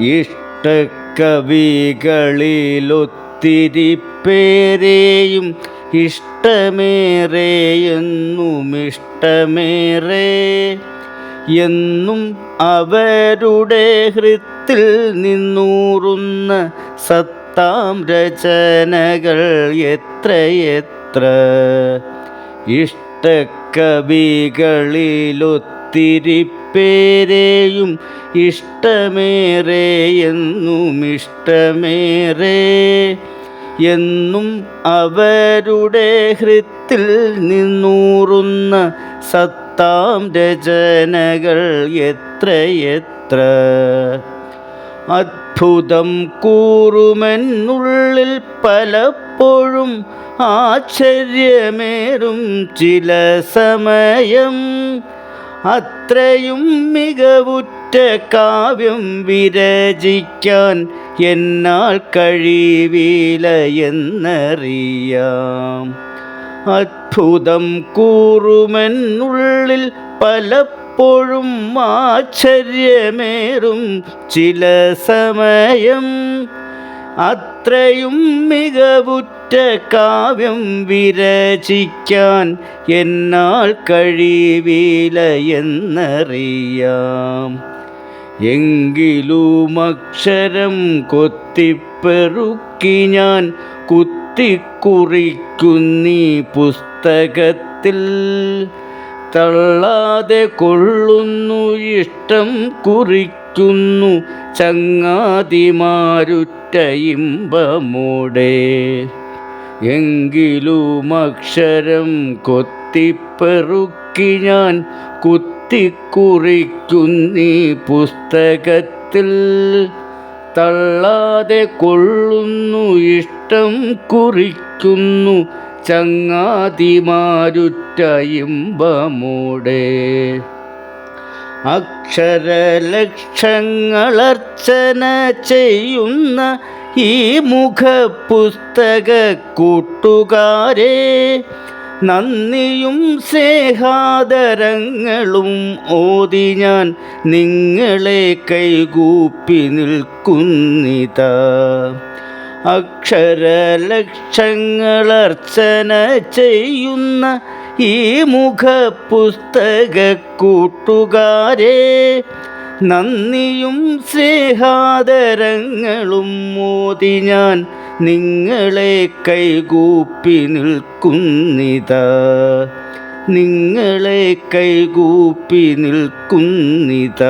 ഇഷ്ടക്കവികളിലൊത്തിരി പേരെയും ഇഷ്ടമേറെ എന്നും ഇഷ്ടമേറെ എന്നും അവരുടെ ഹൃത്തിൽ നിന്നൂറുന്ന സത്താം രചനകൾ എത്രയെത്ര? ഇഷ്ടക്കവികളിലൊത്തിരി പേരെയും ഇഷ്ടമേറെ എന്നും ഇഷ്ടമേറെ എന്നും അവരുടെ ഹൃത്തിൽ നിന്നൂറുന്ന സത്താം രചനകൾ എത്രയെത്ര അത്ഭുതം കൂറുമെന്നുള്ളിൽ പലപ്പോഴും ആശ്ചര്യമേറും ചില സമയം. അത്രയും മികവുറ്റ കാവ്യം വിരചിക്കാൻ എന്നാൽ കഴിവില എന്നറിയാം. അത്ഭുതം കൂറുമെന്നുള്ളിൽ പലപ്പോഴും ആശ്ചര്യമേറും ചില സമയം അത്രയും മികവുറ്റ കാവ്യം വിരചിക്കാൻ എന്നാൽ കഴിവില എന്നറിയാം. എങ്കിലും അക്ഷരം കൊത്തിപ്പെറുക്കി ഞാൻ കുത്തിക്കുറിക്കുന്നീ പുസ്തകത്തിൽ. തള്ളാതെ കൊള്ളുന്നു ഇഷ്ടം കുറിക്കുന്നു ചങ്ങാതിമാരുറ്റ ഇമ്പമോടെ എങ്കിലും അക്ഷരം കൊത്തിപ്പെറുക്കി ഞാൻ കുത്തിക്കുറിക്കുന്നീ പുസ്തകത്തിൽ തള്ളാതെ കൊള്ളുന്നു ഇഷ്ടം കുറിക്കുന്നു ചങ്ങാതിമാരുറ്റ ഇമ്പമോടെ അക്ഷരലക്ഷങ്ങളർച്ചന ചെയ്യുന്ന ഈ മുഖപുസ്തക കൂട്ടുകാരെ നന്ദിയും സ്നേഹാദരങ്ങളും ഓതി ഞാൻ നിങ്ങളെ കൈകൂപ്പി നിൽക്കുന്നിത. അക്ഷരലക്ഷങ്ങളർച്ചന ചെയ്യുന്ന ഈ മുഖപുസ്തക കൂട്ടുകാരെ നന്ദിയും സ്നേഹാദരങ്ങളും മോതി ഞാൻ നിങ്ങളെ കൈകൂപ്പി നിൽക്കുന്നിത. നിങ്ങളെ കൈകൂപ്പി നിൽക്കുന്നിത.